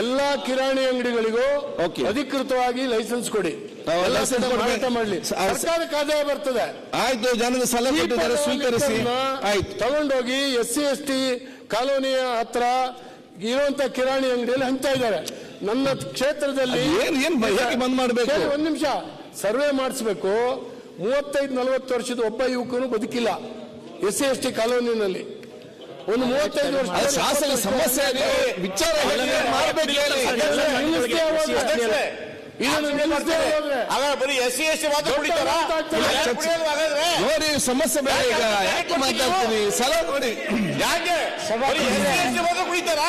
ಎಲ್ಲಾ ಕಿರಾಣಿ ಅಂಗಡಿಗಳಿಗೂ. ಅಧಿಕೃತವಾಗಿ ಲೈಸೆನ್ಸ್ ಕೊಡಿ. ಮಾಡಲಿ. ಸರ್ಕಾರಕ್ಕೆ ಆದಾಯ ಬರ್ತದೆ. ಆಯ್ತು ಜನದ ಸಲಹೆ ಸ್ವೀಕರಿಸಿ. ಆಯ್ತು. ತಗೊಂಡೋಗಿ ಎಸ್ ಸಿ ಎಸ್ ಟಿ ಕಾಲೋನಿಯ ಹತ್ರ ಇರುವಂತ ಕಿರಾಣಿ ಅಂಗಡಿಯಲ್ಲಿ ಹಂಚ್ತಾ ಇದ್ದಾರೆ. ನನ್ನ ಕ್ಷೇತ್ರದಲ್ಲಿ ಬಂದ್ ಮಾಡ್ಬೇಕು? ಒಂದ್ ನಿಮಿಷ. ಸರ್ವೆ ಮಾಡಿಸ್ಬೇಕು. ಮೂವತ್ತೈದು ನಲವತ್ತು ವರ್ಷದ ಒಬ್ಬ ಯುವಕನು ಬದುಕಿಲ್ಲ. ಎಸ್ ಸಿ ಎಸ್ ಟಿ ಕಾಲೋನಿನಲ್ಲಿ. ಒಂದು ಮೂವತ್ತೈದು ವರ್ಷ ಅದು ಶಾಸನ ಸಮಸ್ಯೆ ಇದೆ. ವಿಚಾರ ಹೇಳಿ ಮಾಡ್ಬೇಕು ಹೇಳಿ. ಇದನ್ನ ನಿಲ್ಲಿಸ್ದೇ ಹೋದ್ರೆ- ಅಧ್ಯಕ್ಷರೇ, ಇದನ್ನ ನಿಲ್ಲಿಸ್ದೇ ಹೋದ್ರೆ ಹಾಗಾದ್ರೆ ಬರೀ ಎಸ್ ಸಿ ಎಸ್ ಟಿ ಮಾತ್ರ ಕುಡಿತಾರ ದೊಡ್ಡ ಕುಡಿಯೋದು ಹಾಗಾದ್ರೆ? ನೋಡಿ ಸಮಸ್ಯೆ ಬೇಡ ಈಗ ಯಾಕೆ ಮಾತಾಡ್ತೀನಿ? ಸಲಹೆ ಕೊಡಿ ಯಾಕೆ? ಬರೀ ಎಸ್ ಸಿ ಎಸ್ ಟಿ ಮಾತ್ರ ಕುಡಿತಾರ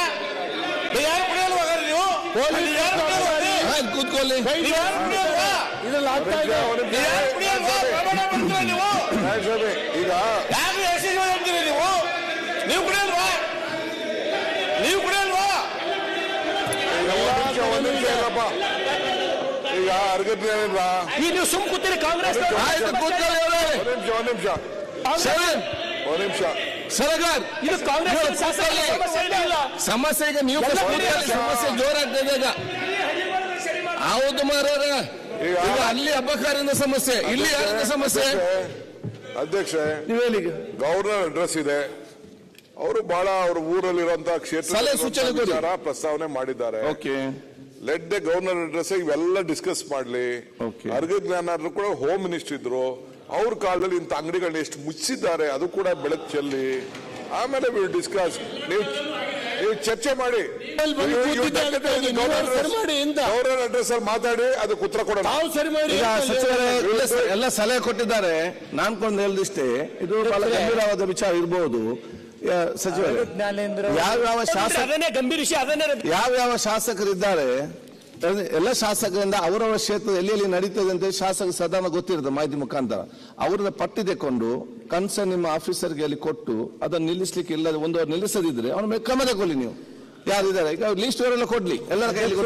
ಯಾರು ಕುಡಿಯಲ್ವ ಹಾಗಾದ್ರೆ ನೀವು? ಅಲ್ಲಿ ಯಾರು ಕುಡಿಯಲ್ವಾ ಅಲ್ಲಿ? ಆಯ್ತು ಕೂತ್ಕೊಳ್ಳಿ. ನೀವು ಯಾರು ಕುಡಿಯಲ್ವಾ ಇದ್ರಲ್ಲಿ ಆಗ್ತಾ ಇದೆ ನೀವು ಯಾರು ಕುಡಿಯಲ್ವಾ ಪ್ರಮಾಣ ಮಾಡ್ತೀರಾ ನೀವು ಈಗ ಯಾರು ಎಸ್ ಸಿ ಅಂತೀರಿ ನೀವು ನೀವು ಕುಡಿಯಲ್ವಾ ನೀವು ಕುಡಿಯಲ್ವಾ ಒಂದ್ ನಿಮಿಷ ಇಲ್ಲಪ್ಪ ಈಗ ಅರ್ಗತ್ ಏನಿಲ್ಲ ಈ ನೀವು ಸುಮ್ ಕೂತೀರಿ ಕಾಂಗ್ರೆಸ್ ಆಯ್ತು ಕೂತ್ಕೊಳ್ಳಿ ಹೇಳಿ. ಒಂದ್ ನಿಮಿಷ ಒಂದ್ ನಿಮಿಷ. ಶರಣ್, ಒಂದ್ ನಿಮಿಷ. ಸರಗಾರ್. ಇದು ಕಾಂಗ್ರೆಸ್ ಶಾಸಕರ ಸಮಸ್ಯೆ ಇಲ್ಲ. ಸಮಸ್ಯೆ ಈಗ ನೀವು first ಕೂತ್ಕೊಳ್ಳಿ. ಸಮಸ್ಯೆ ಜೋರಾಗ್ತದೆ ಈಗ. ಹೌದು ಮಾರ ಈಗ ಈಗ ಅಲ್ಲಿ ಅಬ್ಬಕಾರಿಂದ ಸಮಸ್ಯೆ ಇಲ್ಲಿ ಯಾರಿಂದ ಸಮಸ್ಯೆ? ಅಧ್ಯಕ್ಷ ನೀವು ಹೇಳಿ ಈಗ. ಗವರ್ನರ್ ಅಡ್ರೆಸ್ ಇದೆ. ಅವರು ಬಹಳ ಅವ್ರ ಊರಲ್ಲಿರುವಂತಹ ಕ್ಷೇತ್ರ ಸಲಹೆ ಸೂಚನೆ ಕೊಡಿ. ಪ್ರಸ್ತಾವನೆ ಮಾಡಿದ್ದಾರೆ. Okay. Let the governor address ಇವೆಲ್ಲ ಡಿಸ್ಕಸ್ ಮಾಡ್ಲಿ. ಅರ್ಗ ಜ್ಞಾನಾರ್ರು ಕೂಡ ಹೋಮ್ ಮಿನಿಸ್ಟರ್ ಇದ್ರು. ಅವ್ರ ಕಾಲದಲ್ಲಿ ಇಂಥ ಅಂಗಡಿಗಳನ್ನ ಎಷ್ಟು ಮುಚ್ಚಿದ್ದಾರೆ ಅದು ಕೂಡ ಬೆಳಕು ಚೆಲ್ಲಿ. ಆಮೇಲೆ ಡಿಸ್ಕಸ್ ನೀವು ನೀವು ಚರ್ಚೆ ಮಾಡಿ. ಗವರ್ನರ್ ಅಡ್ರೆಸ್ ಅಲ್ಲಿ ಮಾತಾಡಿ ಅದಕ್ಕೆ ಉತ್ತರ ಕೊಡೋಣ. ಎಲ್ಲ ಸಲಹೆ ಕೊಟ್ಟಿದ್ದಾರೆ. ನಾನ್ಕೊಂಡು ಹೇಳ್ದಿಷ್ಟೇ ಹೇಳಿದಿಷ್ಟೇ ಇದು ಬಹಳ ಗಂಭೀರವಾದ ವಿಚಾರ ಇರಬಹುದು ಸಚಿವರೇ ಯಾವ ಶಾಸಕ ಯಾವ ಗಂಭೀರ ವಿಷಯ ಅದನ್ನೇ ಯಾವ್ಯಾವ ಶಾಸಕರಿದ್ದಾರೆ? ಎಲ್ಲ ಶಾಸಕರಿಂದ ಅವರವರ ಕ್ಷೇತ್ರ ಎಲ್ಲಿ ಎಲ್ಲಿ ನಡೀತದೆ ಅಂತ ಶಾಸಕ ಸದಾನ ಗೊತ್ತಿರುತ್ತೆ ಮಾಹಿತಿ ಮುಖಾಂತರ. ಅವರನ್ನ ಪಟ್ಟಿ ತೆಕೊಂಡು ಕನ್ಸರ್ ನಿಮ್ಮ ಆಫೀಸರ್ಗೆ ಅಲ್ಲಿ ಕೊಟ್ಟು ಅದನ್ನು ನಿಲ್ಲಿಸ್ಲಿಕ್ಕೆ ಇಲ್ಲ ಒಂದು ನಿಲ್ಲಿಸದಿದ್ರೆ ಅವನ ಮೇಲೆ ಕ್ರಮ ತಗೊಳ್ಳಿ ನೀವು. ಯಾರಿದ್ದಾರೆ? ಈಗ ಲೀಸ್ಟ್ ಅವರೆಲ್ಲ ಕೊಡ್ಲಿ. ಎಲ್ಲರ ಕೈಯಲ್ಲಿ